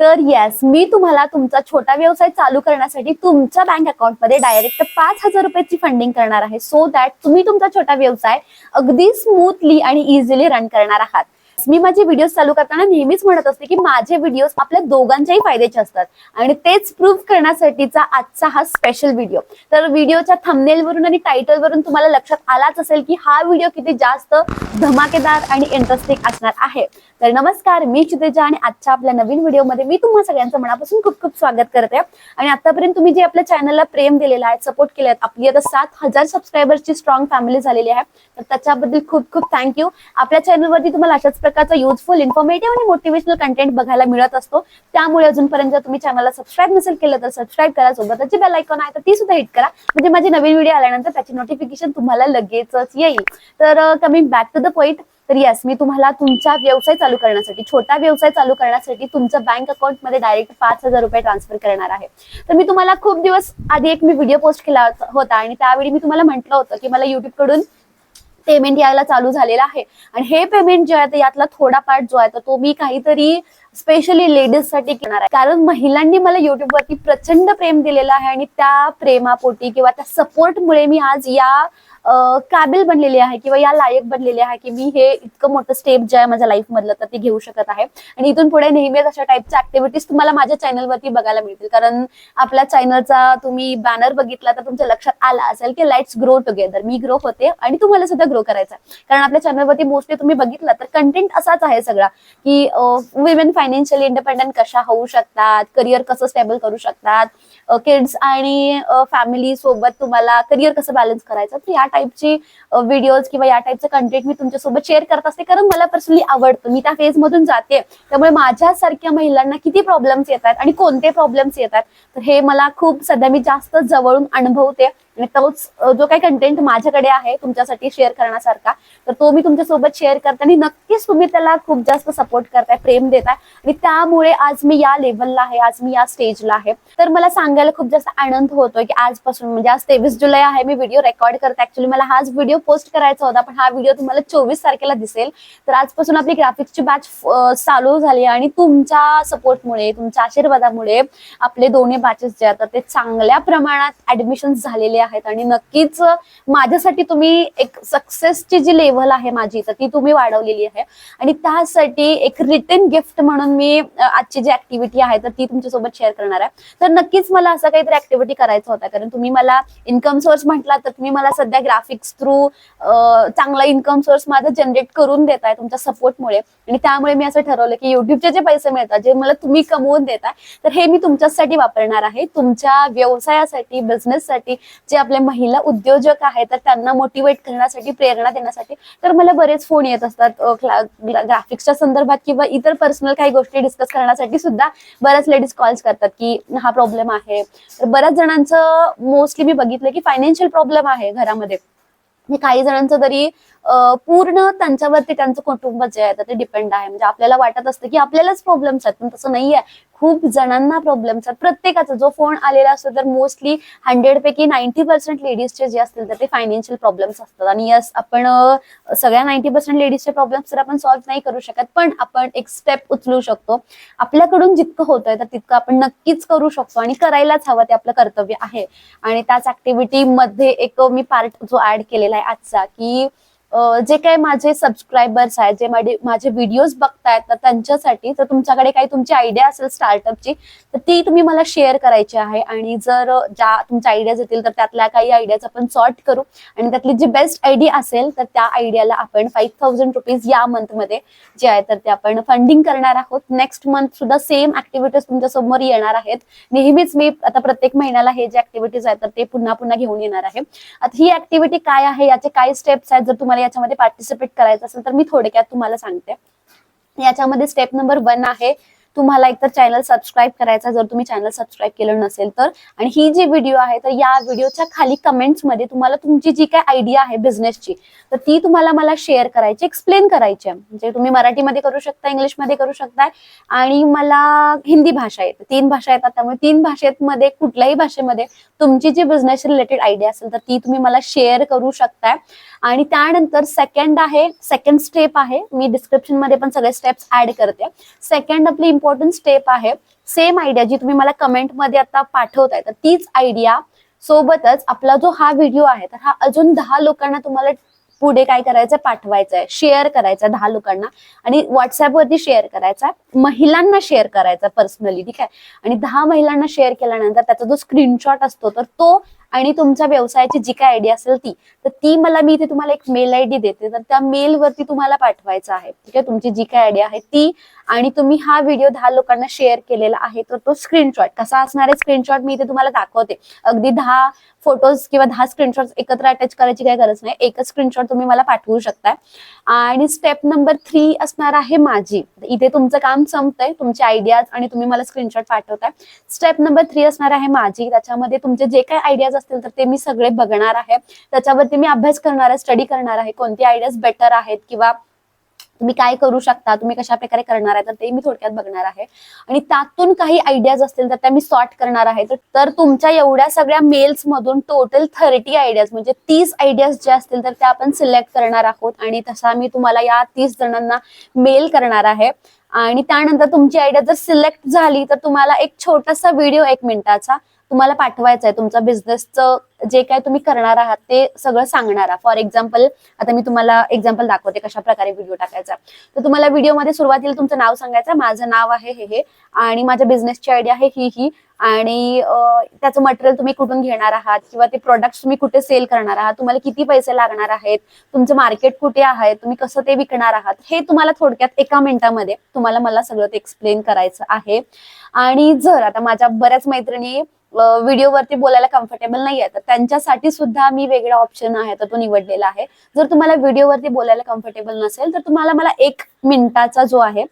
तर येस मी तुम्हाला तुमचा छोटा व्यवसाय चालू करण्यासाठी तुमच्या बँक अकाउंटमध्ये डायरेक्ट पाच हजार रुपयाची फंडिंग करणार आहे. सो दॅट तुम्ही तुमचा छोटा व्यवसाय अगदी स्मूथली आणि इझिली रन करणार आहात. मी माझे व्हिडिओ चालू करताना नेहमीच म्हणत असते की माझे व्हिडिओ आपल्या दोघांच्याही फायद्याचे असतात. आणि तेच प्रूव्ह करण्यासाठीचा आजचा हा स्पेशल व्हिडिओ तर व्हिडिओच्या थंबनेलवरून आणि टायटलवरून तुम्हाला लक्षात आलाच असेल की हा व्हिडिओ किती जास्त धमाकेदार आणि इंटरेस्टिंग असणार आहे. तर नमस्कार मी चितेजा आणि आजच्या आपल्या नवीन व्हिडिओमध्ये मी तुम्हा सगळ्यांचं मनापासून खूप खूप स्वागत करते. आणि आतापर्यंत तुम्ही जे आपल्या चॅनलला प्रेम दिलेलं आहे सपोर्ट केला आहे आपली आता सात हजार सबस्क्रायबर्सची स्ट्रॉंग फॅमिली झालेली आहे तर त्याच्याबद्दल खूप खूप थँक्यू आपल्या चॅनलवरती तुम्हाला अशाच प्रकारचा युजफुल इन्फॉर्मेटिव्ह आणि मोटिवेशनल कंटेंट बघायला मिळत असतो. त्यामुळे अजूनपर्यंत तुम्ही चॅनलला सबस्क्राईब नसेल केलं तर सबस्क्राईब करा. सोबतच जी बेल आयकॉन आहे तर ती सुद्धा हिट करा. म्हणजे माझे नवीन व्हिडिओ आल्यानंतर त्याची नोटिफिकेशन तुम्हाला लगेचच येईल. तर coming back to the point तर येस मी तुम्हाला तुमचा व्यवसाय चालू करण्यासाठी छोटा व्यवसाय चालू करण्यासाठी तुमचं बँक अकाउंटमध्ये डायरेक्ट पाच हजार रुपये ट्रान्सफर करणार आहे. तर मी तुम्हाला खूप दिवस आधी एक मी व्हिडिओ पोस्ट केला होता आणि त्यावेळी मी तुम्हाला म्हटलं होतं की मला युट्यूबकडून पेमेंट यायला चालू झालेला आहे. आणि हे पेमेंट जे आहे यातला थोडा पार्ट जो आहे तर तो मी काहीतरी स्पेशली लेडीजसाठी करणार आहे. कारण महिलांनी मला युट्यूबवरती प्रचंड प्रेम दिलेलं आहे आणि त्या प्रेमापोटी किंवा त्या सपोर्टमुळे मी आज या काबिल बनलेली आहे किंवा या लायक बनलेली आहे की मी हे इतकं मोठं स्टेप जे आहे माझ्या लाईफ मधलं तर ते घेऊ शकत आहे. आणि इथून पुढे नेहमीच अशा टाईपच्या ऍक्टिव्हिटीज तुम्हाला माझ्या चॅनलवरती बघायला मिळतील. कारण आपल्या चॅनलचा तुम्ही बॅनर बघितला तर तुमच्या लक्षात आला असेल की लेट्स ग्रो टुगेदर मी ग्रो होते आणि तुम्हाला सुद्धा ग्रो करायचा आहे. कारण आपल्या चॅनलवरती मोस्टली तुम्ही बघितला तर कंटेंट असाच आहे सगळा की वुमेन फायनान्शियली इंडिपेंडेंट कशा होऊ शकतात? करिअर कसं स्टेबल करू शकतात? किड्स आणि फॅमिली सोबत तुम्हाला करिअर कसं बॅलन्स करायचं? तर या टाईपची व्हिडिओज किंवा या टाईपचं कंटेंट मी तुमच्यासोबत शेअर करत असते. कारण मला पर्सनली आवडतं. मी त्या फेजमधून जाते. त्यामुळे माझ्यासारख्या महिलांना किती प्रॉब्लेम्स येतात आणि कोणते प्रॉब्लेम्स येतात? तर हे मला खूप सध्या मी जास्त जवळून अनुभवते. आणि तोच जो काही कंटेंट माझ्याकडे आहे तुमच्यासाठी शेअर करण्यासारखा तर तो मी तुमच्यासोबत शेअर करते आणि नक्कीच तुम्ही त्याला खूप जास्त सपोर्ट करताय प्रेम देताय. आणि त्यामुळे आज मी या लेवलला आहे आज मी या स्टेजला आहे. तर मला सांगायला खूप जास्त आनंद होतोय की आजपासून म्हणजे आज तेवीस जुलै आहे मी व्हिडिओ रेकॉर्ड करते. ऍक्च्युली मला हाच व्हिडिओ पोस्ट करायचा होता पण हा व्हिडिओ तुम्हाला चोवीस तारखेला दिसेल. तर आजपासून आपली ग्राफिक्सची बॅच चालू झाली आणि तुमच्या सपोर्टमुळे तुमच्या आशीर्वादामुळे आपले दोन्ही बॅचेस जे आहेत ते चांगल्या प्रमाणात ऍडमिशन झालेले आहेत. आणि नक्कीच माझ्यासाठी तुम्ही एक सक्सेसची जी लेव्हल आहे माझी तर ती तुम्ही वाढवलेली आहे. आणि त्यासाठी एक रिटर्न गिफ्ट म्हणून मी आजची जी ऍक्टिव्हिटी आहे तर ती तुमच्यासोबत शेअर करणार आहे. तर नक्कीच मला असं काहीतरी ऍक्टिव्हिटी करायचं होता कारण तुम्ही मला इन्कम सोर्स म्हटला तर तुम्ही मला सध्या ग्राफिक्स थ्रू चांगला इन्कम सोर्स माझा जनरेट करून देताय तुमच्या सपोर्टमुळे आणि त्यामुळे मी असं ठरवलं की युट्यूबचे जे पैसे मिळतात जे मला तुम्ही कमवून देताय तर हे मी तुमच्यासाठी वापरणार आहे. तुमच्या व्यवसायासाठी बिझनेससाठी जे आपले महिला उद्योजक आहेत तर त्यांना मोटिवेट करण्यासाठी प्रेरणा देण्यासाठी तर मला बरेच फोन येत असतात. ग्राफिक्सच्या संदर्भात किंवा इतर पर्सनल काही गोष्टी डिस्कस करण्यासाठी सुद्धा बऱ्याच लेडीज कॉल्स करतात की हा प्रॉब्लेम आहे. तर बऱ्याच जणांचं मोस्टली मी बघितलं की फायनान्शियल प्रॉब्लेम आहे घरामध्ये. काही जणांचं तरी पूर्ण त्यांच्यावरती त्यांचं कुटुंब जे आहे तर ते डिपेंड आहे. म्हणजे आपल्याला वाटत असतं की आपल्यालाच प्रॉब्लेम्स आहेत पण तसं नाहीये. खूप जणांना प्रॉब्लेम्स आहेत प्रत्येकाचा जो फोन आलेला असतो तर मोस्टली हंड्रेड पैकी नाईन्टी पर्सेंट लेडीजचे जे असतील तर ते फायनान्शियल प्रॉब्लेम्स असतात. आणि यस आपण सगळ्या नाईन्टी पर्सेंट लेडीजचे प्रॉब्लेम्स तर आपण सॉल्व्ह नाही करू शकत पण आपण एक स्टेप उचलू शकतो. आपल्याकडून जितकं होतंय तर तितकं आपण नक्कीच करू शकतो आणि करायलाच हवं ते आपलं कर्तव्य आहे. आणि त्याच ऍक्टिव्हिटी मध्ये एक मी पार्ट जो ऍड केलेला आहे आजचा की जे काही माझे सबस्क्रायबर्स आहेत जे माझे माझे व्हिडिओज बघतायत तर त्यांच्यासाठी जर तुमच्याकडे काही तुमची आयडिया असेल स्टार्टअपची तर ती तुम्ही मला शेअर करायची आहे. आणि जर ज्या तुमच्या आयडियाज येतील तर त्यातल्या काही आयडियाज आपण सॉर्ट करू. आणि त्यातली जी बेस्ट आयडिया असेल तर त्या आयडियाला आपण फाईव्ह थाउजंड रुपीज या मंथमध्ये जे आहे तर ते आपण फंडिंग करणार आहोत. नेक्स्ट मंथ सुद्धा सेम ऍक्टिव्हिटीज तुमच्यासमोर येणार आहेत. नेहमीच मी आता प्रत्येक महिन्याला हे जे ऍक्टिव्हिटीज आहेत तर ते पुन्हा पुन्हा घेऊन येणार आहे. आता ही ऍक्टिव्हिटी काय आहे याचे काय स्टेप्स आहेत जर तुम्हाला याच्यामध्ये पार्टिसिपेट करायचं असेल तर मी थोडक्यात तुम्हाला सांगते. याच्यामध्ये स्टेप नंबर वन आहे तुम्हाला एकतर चॅनल सबस्क्राईब करायचा जर तुम्ही चॅनल सबस्क्राईब केलं नसेल तर. आणि ही जी व्हिडिओ आहे तर या व्हिडिओच्या खाली कमेंट्समध्ये तुम्हाला तुमची जी काय आयडिया आहे बिझनेसची तर ती तुम्हाला मला शेअर करायची एक्सप्लेन करायची आहे. म्हणजे तुम्ही मराठीमध्ये करू शकता इंग्लिशमध्ये करू शकताय आणि मला हिंदी भाषा येते. तीन भाषा येतात त्यामुळे तीन भाषेमध्ये कुठल्याही भाषेमध्ये तुमची जी बिझनेस रिलेटेड आयडिया असेल तर ती तुम्ही मला शेअर करू शकताय. आणि त्यानंतर सेकंड आहे सेकंड स्टेप आहे. मी डिस्क्रिप्शनमध्ये पण सगळे स्टेप्स ऍड करते. सेकंड आपली इम्पॉर्टंट स्टेप आहे. सेम आयडिया जी तुम्ही मला कमेंटमध्ये आता पाठवताय तर तीच आयडिया सोबतच आपला जो हा व्हिडिओ आहे तर हा अजून दहा लोकांना तुम्हाला पुढे काय करायचं? पाठवायचं आहे शेअर करायचं दहा लोकांना. आणि व्हॉट्सअपवरती शेअर करायचा. महिलांना शेअर करायचा पर्सनली ठीक आहे? आणि दहा महिलांना शेअर केल्यानंतर त्याचा जो स्क्रीनशॉट असतो तर तो आणि तुमच्या व्यवसायाची जी काय आयडिया असेल ती तर ती मला मी इथे तुम्हाला एक मेल आय डी देते. तर त्या मेलवरती तुम्हाला पाठवायचं आहे. ठीक आहे? तुमची जी काय आयडिया आहे ती आणि तुम्ही हा व्हिडिओ दहा लोकांना शेअर केलेला आहे तर तो स्क्रीनशॉट कसा असणार आहे? स्क्रीनशॉट मी इथे तुम्हाला दाखवते. अगदी दहा फोटोज किंवा दहा स्क्रीनशॉट एकत्र अटॅच करायची काही गरज नाही. एकच स्क्रीनशॉट तुम्ही मला पाठवू शकताय. आणि स्टेप नंबर थ्री असणार आहे माझी. इथे तुमचं काम संपतंय. तुमचे आयडियाज आणि तुम्ही मला स्क्रीनशॉट पाठवताय. स्टेप नंबर थ्री असणार आहे माझी. त्याच्यामध्ये तुमचे जे काही आयडियाज असतील तर ते मी सगळे बघणार आहे. त्याच्यावरती मी अभ्यास करणार आहे स्टडी करणार आहे. कोणती आयडियाज बेटर आहेत किंवा तुम्ही काय करू शकता तुम्ही कशा प्रकारे करणार आहे तर ते मी थोडक्यात बघणार आहे. आणि त्यातून काही आयडियाज असतील तर त्या मी सॉर्ट करणार आहे. तर- तुमच्या एवढ्या सगळ्या मेल्स मधून टोटल थर्टी आयडियाज म्हणजे तीस आयडियाज ज्या असतील तर त्या आपण सिलेक्ट करणार आहोत. आणि तसा मी तुम्हाला या तीस जणांना मेल करणार आहे. आणि त्यानंतर तुमची आयडिया जर सिलेक्ट झाली तर तुम्हाला एक छोटासा व्हिडिओ एक मिनिटाचा तुम्हाला पाठवायचा आहे. तुमचा बिझनेसचं जे काय तुम्ही करणार आहात ते सगळं सांगणार आहात. फॉर एक्झाम्पल आता मी तुम्हाला एक्झाम्पल दाखवते कशा प्रकारे व्हिडिओ टाकायचा. तर तुम्हाला व्हिडिओमध्ये सुरुवातीला तुमचं नाव सांगायचं माझं नाव आहे हे हे. आणि माझ्या बिझनेसची आयडिया आहे ही ही. आणि त्याचं मटेरियल तुम्ही कुठून घेणार आहात किंवा ते प्रोडक्ट तुम्ही कुठे सेल करणार आहात तुम्हाला किती पैसे लागणार आहेत तुमचं मार्केट कुठे आहे तुम्ही कसं ते विकणार आहात हे तुम्हाला थोडक्यात एका मिनिटामध्ये तुम्हाला मला सगळं ते एक्सप्लेन करायचं आहे. आणि जर आता माझ्या बऱ्याच मैत्रिणी व्हिडिओवरती बोलायला कम्फर्टेबल नाही आहे तर त्यांच्यासाठी सुद्धा मी वेगळा ऑप्शन आहे तर तो निवडलेला आहे. जर तुम्हाला व्हिडिओवरती बोलायला कम्फर्टेबल नसेल तर तुम्हाला मला एक मिनिटाचा जो आहे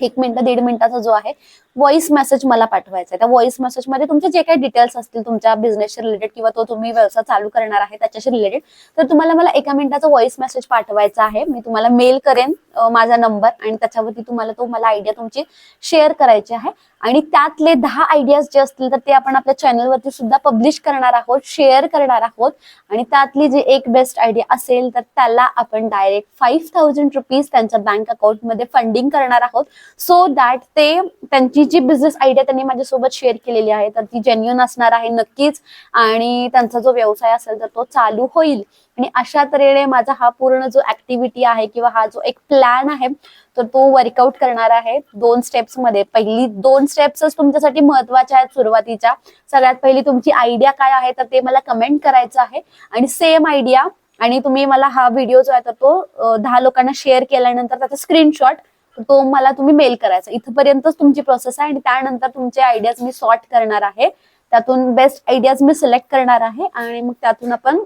एक मिनिट दीड मिनिटाचा जो आहे व्हॉइस मेसेज मला पाठवायचा आहे त्या व्हॉइस मेसेजमध्ये तुमचे जे काही डिटेल्स असतील तुमच्या बिझनेसशी रिलेटेड किंवा तो तुम्ही व्यवसाय चालू करणार आहे त्याच्याशी रिलेटेड तर तुम्हाला मला एका मिनिटाचा व्हॉइस मेसेज पाठवायचा आहे. मी तुम्हाला मेल करेन माझा नंबर आणि त्याच्यावरती तुम्हाला तो मला आयडिया तुमची शेअर करायची आहे. आणि त्यातले दहा आयडियाज जे असतील तर ते आपण आपल्या चॅनलवरती सुद्धा पब्लिश करणार आहोत शेअर करणार आहोत. आणि त्यातली जी एक बेस्ट आयडिया असेल तर त्याला आपण डायरेक्ट फाईव्ह थाउजंड रुपीज त्यांच्या बँक अकाउंटमध्ये फंडिंग करणार आहोत. सो दॅट ते त्यांची जी बिझनेस आयडिया त्यांनी माझ्यासोबत शेअर केलेली आहे तर ती जेन्युन असणार आहे नक्कीच. आणि त्यांचा जो व्यवसाय असेल तर तो चालू होईल. आणि अशा तऱ्हेने माझा हा पूर्ण जो ऍक्टिव्हिटी आहे किंवा हा जो एक प्लॅन आहे तर तो वर्कआउट करणार आहे. दोन स्टेप्समध्ये. पहिली दोन स्टेप्सच तुमच्यासाठी महत्त्वाच्या आहेत सुरुवातीच्या. सगळ्यात पहिली तुमची आयडिया काय आहे तर ते मला कमेंट करायचं आहे. आणि सेम आयडिया आणि तुम्ही मला हा व्हिडिओ जो आहे तर तो दहा लोकांना शेअर केल्यानंतर त्याचा स्क्रीनशॉट तो मला तुम्ही मेल करायचा. इथपर्यंतच तुमची प्रोसेस आहे आणि त्यानंतर तुमचे आयडियाज मी सॉर्ट करणार आहे. त्यातून बेस्ट आयडियाज मी सिलेक्ट करणार आहे आणि मग त्यातून आपण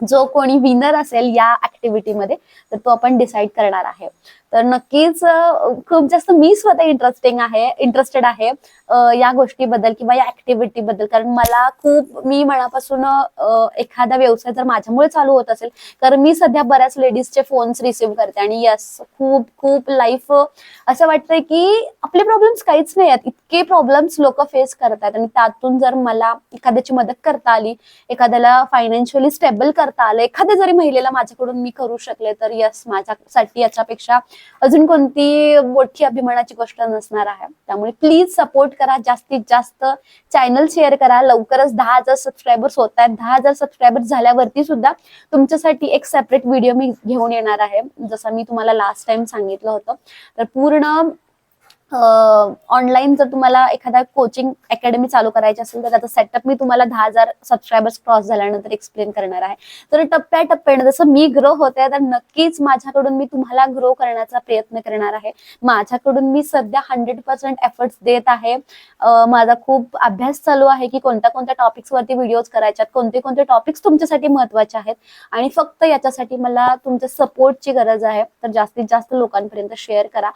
जो कोणी विनर असेल या ऍक्टिव्हिटीमध्ये तर तो आपण डिसाईड करणार आहे. तर नक्कीच खूप जास्त मी स्वतः इंटरेस्टिंग आहे इंटरेस्टेड आहे या गोष्टीबद्दल किंवा या ऍक्टिव्हिटी बद्दल. कारण मला खूप मी मनापासून एखादा व्यवसाय जर माझ्यामुळे चालू होत असेल कारण मी सध्या बऱ्याच लेडीजचे फोन्स रिसिव्ह करते. आणि यस खूप खूप लाईफ असं वाटतंय की आपले प्रॉब्लेम्स काहीच नाही आहेत. इतके प्रॉब्लेम्स लोक फेस करतात आणि त्यातून जर मला एखाद्याची मदत करता आली एखाद्याला फायनान्शियली स्टेबल करता आलं एखाद्या जरी महिलेला माझ्याकडून मी करू शकले तर यस माझ्यासाठी याच्यापेक्षा अजून कोणती मोठी अभिमानाची गोष्ट नसणार आहे. त्यामुळे प्लीज सपोर्ट करा जास्तीत जास्त चॅनल शेअर करा. लवकरच दहा हजार सबस्क्रायबर्स होत आहेत. दहा हजार सबस्क्रायबर्स झाल्यावरती सुद्धा तुमच्यासाठी एक सेपरेट व्हिडिओ मी घेऊन येणार आहे. जसं मी तुम्हाला लास्ट टाइम सांगितलं होतं. तर पूर्ण ऑनलाईन जर तुम्हाला एखादा कोचिंग अकॅडमी चालू करायची असेल तर त्याचा सेटअप मी तुम्हाला दहा हजार सबस्क्रायबर्स क्रॉस झाल्यानंतर एक्सप्लेन करणार आहे. तर टप्प्याटप्प्याने जसं मी ग्रो होते तर नक्कीच माझ्याकडून मी तुम्हाला ग्रो करण्याचा प्रयत्न करणार आहे. माझ्याकडून मी सध्या हंड्रेड पर्सेंट एफर्ट्स देत आहे. माझा खूप अभ्यास चालू आहे की कोणत्या कोणत्या टॉपिक्स वरती व्हिडिओज करायच्यात कोणते कोणते टॉपिक्स तुमच्यासाठी महत्त्वाचे आहेत आणि फक्त याच्यासाठी मला तुमच्या सपोर्टची गरज आहे. तर जास्तीत जास्त लोकांपर्यंत शेअर करा.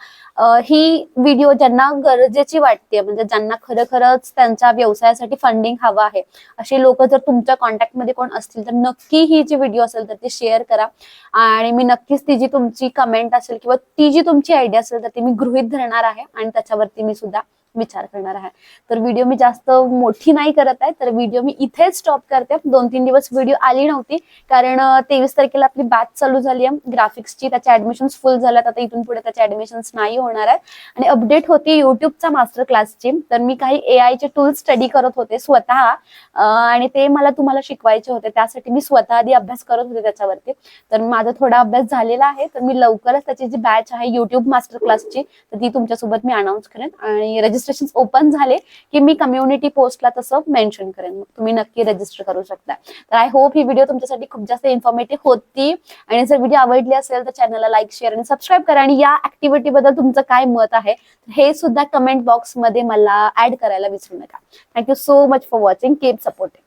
ही व्हिडिओ हो, ज्यांना गरजेची वाटते म्हणजे ज्यांना खरं खरंच त्यांच्या व्यवसायासाठी फंडिंग हवं आहे असे लोक जर तुमच्या कॉन्टॅक्टमध्ये कोण असतील तर नक्की ही जी व्हिडिओ असेल तर ती शेअर करा. आणि मी नक्कीच ती जी तुमची कमेंट असेल किंवा ती जी तुमची आयडिया असेल तर ती मी गृहित धरणार आहे आणि त्याच्यावरती मी सुद्धा विचार करणार आहे. तर व्हिडिओ मी जास्त मोठी नाही करत आहे तर व्हिडिओ मी इथेच स्टॉप करते. दोन तीन दिवस व्हिडिओ आली नव्हती कारण तेवीस तारखेला आपली बॅच चालू झाली आहे. ग्राफिक्सची त्याच्या ऍडमिशन फुल झाल्यात. आता इथून पुढे त्याचे ऍडमिशन्स नाही होणार आहेत. आणि अपडेट होती युट्यूबचा मास्टर क्लासची तर मी काही ए आयचे टूल्स स्टडी करत होते स्वतः. आणि ते मला तुम्हाला शिकवायचे होते. त्यासाठी मी स्वतः आधी अभ्यास करत होते त्याच्यावरती. तर माझा थोडा अभ्यास झालेला आहे. तर मी लवकरच त्याची जी बॅच आहे युट्यूब मास्टर क्लासची तर ती तुमच्यासोबत मी अनाऊन्स करेन. आणि रजिस्टर रजिस्ट्रेशन ओपन झाले की मी कम्युनिटी पोस्टला तसं मेन्शन करेन. तुम्ही नक्की रजिस्टर करू शकता. तर आय होप ही व्हिडिओ तुमच्यासाठी खूप जास्त इन्फॉर्मेटिव्ह होती. आणि जर व्हिडिओ आवडली असेल तर चॅनलला लाईक शेअर आणि सबस्क्राईब करा. आणि या ऍक्टिव्हिटी बद्दल तुमचं काय मत आहे हे सुद्धा कमेंट बॉक्समध्ये मला ऍड करायला विसरू नका. Thank you so much for watching keep supporting